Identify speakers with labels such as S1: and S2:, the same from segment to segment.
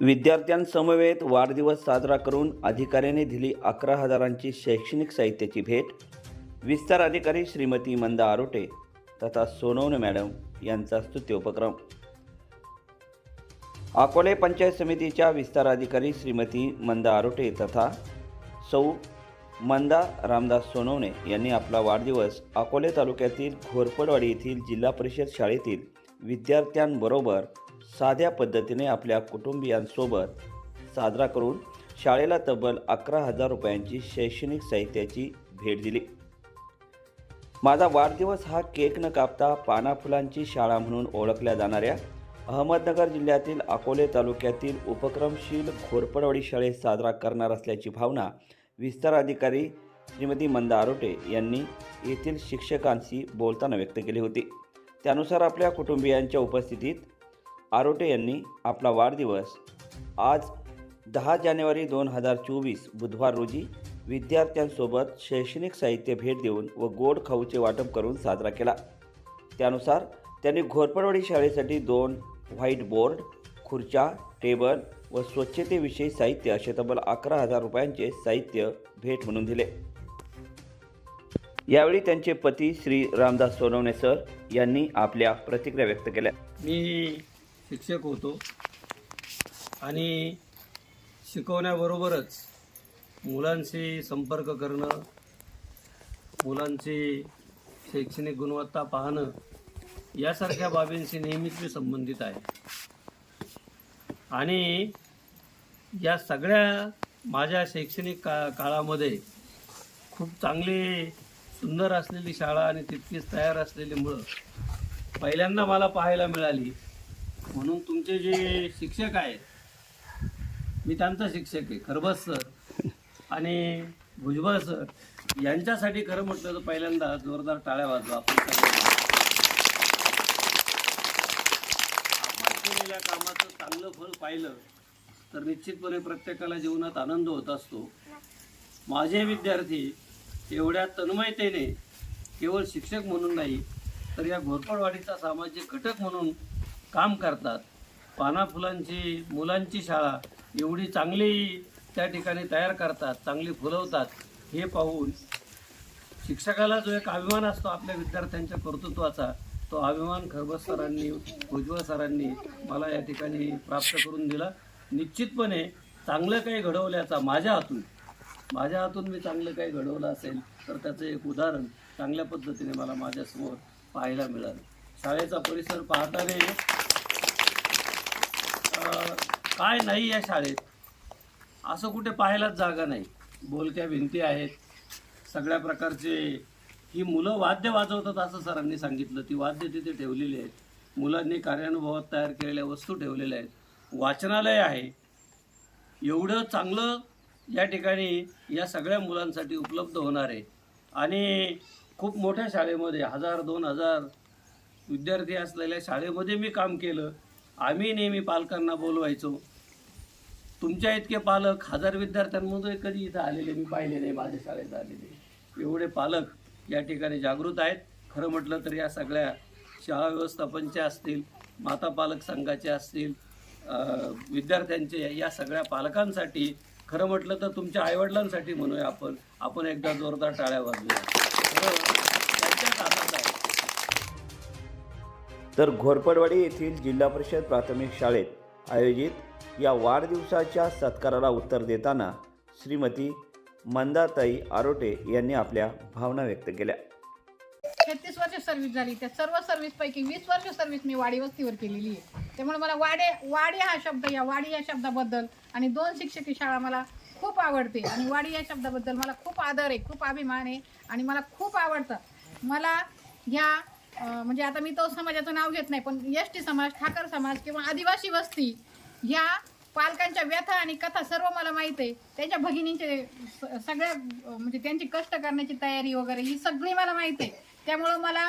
S1: विद्यार्थ्यांसमवेत वाढदिवस साजरा करून अधिकाऱ्याने दिली अकरा हजारांची शैक्षणिक साहित्याची भेट. विस्तार अधिकारी श्रीमती मंदा आरोटे तथा सोनवणे मॅडम यांचा स्तुत्योपक्रम. अकोले पंचायत समितीच्या विस्तार अधिकारी श्रीमती मंदा आरोटे तथा सौ मंदा रामदास सोनवणे यांनी आपला वाढदिवस अकोले तालुक्यातील घोरपडवाडी येथील जिल्हा परिषद शाळेतील विद्यार्थ्यांबरोबर साध्या पद्धतीने आपल्या कुटुंबियांसोबत साजरा करून शाळेला तब्बल अकरा हजार रुपयांची शैक्षणिक साहित्याची भेट दिली. माझा वाढदिवस हा केक न कापता पानाफुलांची शाळा म्हणून ओळखल्या जाणाऱ्या अहमदनगर जिल्ह्यातील अकोले तालुक्यातील उपक्रमशील खोरपडवाडी शाळेत साजरा करणार असल्याची भावना विस्तार अधिकारी श्रीमती मंदा आरोटे यांनी येथील शिक्षकांशी बोलताना व्यक्त केली होती. त्यानुसार आपल्या कुटुंबियांच्या उपस्थितीत आरोटे यांनी आपला वाढदिवस आज दहा जानेवारी दोन हजार चोवीस बुधवार रोजी विद्यार्थ्यांसोबत शैक्षणिक साहित्य भेट देऊन व गोड खाऊचे वाटप करून साजरा केला. त्यानुसार त्यांनी घोरपडवाडी शाळेसाठी दोन व्हाईट बोर्ड खुर्च्या टेबल व स्वच्छतेविषयी साहित्य असे तब्बल अकरा हजार रुपयांचे साहित्य भेट म्हणून दिले. यावेळी त्यांचे पती श्री रामदास सोनवणे सर यांनी आपल्या प्रतिक्रिया व्यक्त केल्या.
S2: मी शिक्षक होतो. आणि शिकवण्याबरोबरच मुलांशी संपर्क करणं मुलांची शैक्षणिक गुणवत्ता पाहणं यासारख्या बाबींशी नेहमीच मी संबंधित आहे. आणि या सगळ्या माझ्या शैक्षणिक का काळामध्ये खूप चांगली सुंदर असलेली शाळा आणि तितकीच तयार असलेली मुळं पहिल्यांदा मला पाहायला मिळाली. म्हणून तुमचे जे शिक्षक आहेत मी त्यांचा शिक्षक आहे खरबस सर आणि भुजबळ सर यांच्यासाठी खरं म्हटलं तर पहिल्यांदा जोरदार टाळ्या वाजवा. आपण आपण केलेल्या कामाचं चांगलं फळ पाहिलं तर निश्चितपणे प्रत्येकाला जीवनात आनंद होत असतो. माझे विद्यार्थी एवढ्या तन्मयतेने केवळ शिक्षक म्हणून नाही तर या घोरपडवाडीचा सामाजिक घटक म्हणून काम करतात. पाना फुलांची मुलांची शाळा एवढी चांगली त्या ठिकाणी तयार करतात चांगली फुलवतात हे पाहून शिक्षकाला जो एक अभिमान असतो आपल्या विद्यार्थ्यांच्या कर्तृत्वाचा तो अभिमान खरबस सरांनी उज्ज्वल सरांनी मला या ठिकाणी प्राप्त करून दिला. निश्चितपणे चांगलं काही घडवल्याचा माझ्या हातून माझ्या हातून मी चांगलं काही घडवलं असेल तर त्याचं एक उदाहरण चांगल्या पद्धतीने मला माझ्यासमोर पाहायला मिळालं. शाळेचा परिसर पाहताना काय नाही या शाळेत. असं कुठे पाहायलाच जागा नाही. बोलक्या भिंती आहेत. सगळ्या प्रकारचे ही मुलं वाद्य वाजवतात असं सरांनी सांगितलं. ती वाद्य तिथे ठेवलेली आहेत. मुलांनी कार्यानुभवात तयार केलेल्या वस्तू ठेवलेल्या आहेत. वाचनालय आहे. एवढं चांगलं या ठिकाणी या सगळ्या मुलांसाठी उपलब्ध होणार आहे. आणि खूप मोठ्या शाळेमध्ये हजार दोन हजार विद्यार्थी असलेल्या शाळेमध्ये मी काम केलं. आम्ही नेहमी पालकांना बोलवायचो. तुमच्या इतके पालक हजार विद्यार्थ्यांमध्ये कधी इथं आलेले मी पाहिले नाही माझ्या शाळेत आलेले. एवढे पालक या ठिकाणी जागृत आहेत. खरं म्हटलं तर या सगळ्या शाळा व्यवस्थापनच्या असतील माता पालक संघाचे असतील विद्यार्थ्यांचे या सगळ्या पालकांसाठी खरं म्हटलं तर तुमच्या आईवडिलांसाठी म्हणूया आपण. आपण एकदा जोरदार टाळ्या वाजवूया.
S1: तर घोरपडवाडी येथील जिल्हा परिषद प्राथमिक शाळेत आयोजित या वाढदिवसाच्या सत्काराला उत्तर देताना श्रीमती मंदाताई आरोटे यांनी आपल्या भावना व्यक्त केल्या.
S3: छत्तीस वर्ष सर्व्हिस झाली. त्या सर्व सर्व्हिस पैकी वीस वर्ष सर्व्हिस मी वाडी वस्तीवर केलेली आहे. त्यामुळे मला वाडे वाडी हा शब्द या वाडी या शब्दाबद्दल आणि दोन शिक्षकी शाळा मला खूप आवडते. आणि वाडी या शब्दाबद्दल मला खूप आदर आहे खूप अभिमान आहे आणि मला खूप आवडतं. मला ह्या म्हणजे आता मी तो समाजाचं नाव घेत नाही पण एस टी समाज ठाकर समाज किंवा आदिवासी वस्ती ह्या पालकांच्या व्यथा आणि कथा सर्व मला माहीत आहे. त्यांच्या भगिनींचे स- सगळ्या म्हणजे त्यांची कष्ट करण्याची तयारी वगैरे ही सगळी मला माहीत आहे. त्यामुळं मला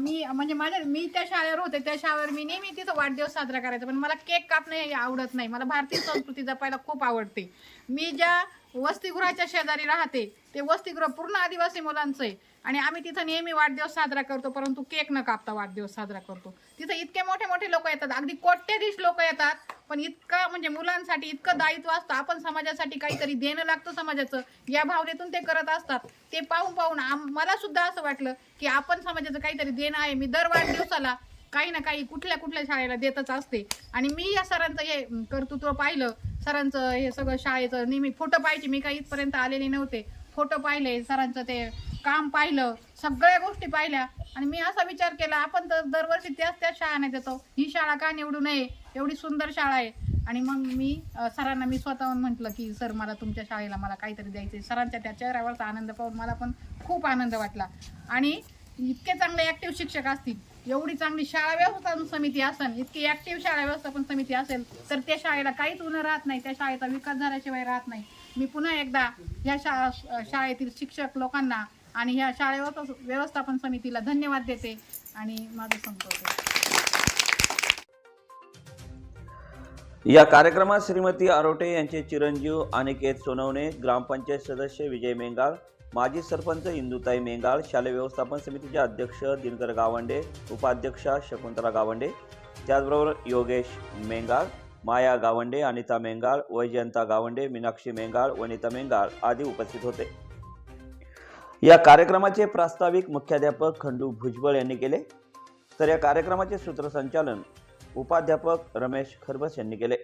S3: मी म्हणजे माझ्या मी त्या शाळेवर होते त्या शाळेवर मी नेहमी तिथं वाढदिवस साजरा करायचा पण मला केक कापणं हे आवडत नाही. मला भारतीय संस्कृती जपायला खूप आवडते. मी ज्या वसतिगृहाच्या शेजारी राहते ते वसतिगृह पूर्ण आदिवासी मुलांचं आहे. आणि आम्ही तिथं नेहमी वाढदिवस साजरा करतो परंतु केक न कापता वाढदिवस साजरा करतो. तिथं इतके मोठे मोठे लोक येतात अगदी कोट्यधीश लोक येतात पण इतकं म्हणजे मुलांसाठी इतकं दायित्व असतं. आपण समाजासाठी काहीतरी देणं लागतं समाजाचं या भावनेतून ते करत असतात. ते पाहून पाहून मला सुद्धा असं वाटलं की आपण समाजाचं काहीतरी देणं आहे. मी दर वाढदिवसाला काही ना काही कुठल्या कुठल्या शाळेला देतच असते. आणि मी या सरांचं हे कर्तृत्व पाहिलं. सरांचं हे सगळं शाळेचं नेहमी फोटो पाहिजे मी काही इथपर्यंत आलेले नव्हते. फोटो पाहिले सरांचं ते काम पाहिलं सगळ्या गोष्टी पाहिल्या. आणि मी असा विचार केला आपण तर दरवर्षी त्याच त्याच शाळाने देतो. ही शाळा का निवडू नये? एवढी सुंदर शाळा आहे. आणि मग मी सरांना मी स्वतःहून म्हटलं की सर मला तुमच्या शाळेला मला काहीतरी द्यायचं आहे सरांच्या त्या चेहऱ्यावरचा आनंद पाहून मला पण खूप आनंद वाटला. आणि इतके चांगले ॲक्टिव्ह शिक्षक असतील. एवढी चांगली शाळा व्यवस्थापन समिती असेल इतकी ऍक्टिव्ह शाळा व्यवस्थापन समिती असेल तर त्या शाळेला काहीच उन्हा राहत नाही त्या शाळेचा विकास झाल्याशिवाय राहत नाही. मी पुन्हा एकदा या शाळा शाळेतील शिक्षक लोकांना आणि ह्या शाळे व्यवस्थापन समितीला धन्यवाद देते आणि माझं संपवते.
S1: या कार्यक्रमात श्रीमती आरोटे यांचे चिरंजीव अनिकेत सोनवणे ग्रामपंचायत सदस्य विजय मेंगाळ माजी सरपंच इंदुताई मेंगाळ शालेय व्यवस्थापन समितीचे अध्यक्ष दिनकर गावंडे उपाध्यक्षा शकुंतला गावंडे त्याचबरोबर योगेश मेंगाळ माया गावंडे अनिता मेंगाळ वैजयंता गावंडे मीनाक्षी मेंगाळ वनिता मेंगाळ आदी उपस्थित होते. या कार्यक्रमाचे प्रास्ताविक मुख्याध्यापक खंडू भुजबळ यांनी केले. तर या कार्यक्रमाचे सूत्रसंचालन उपाध्यापक रमेश खरबस यांनी केले.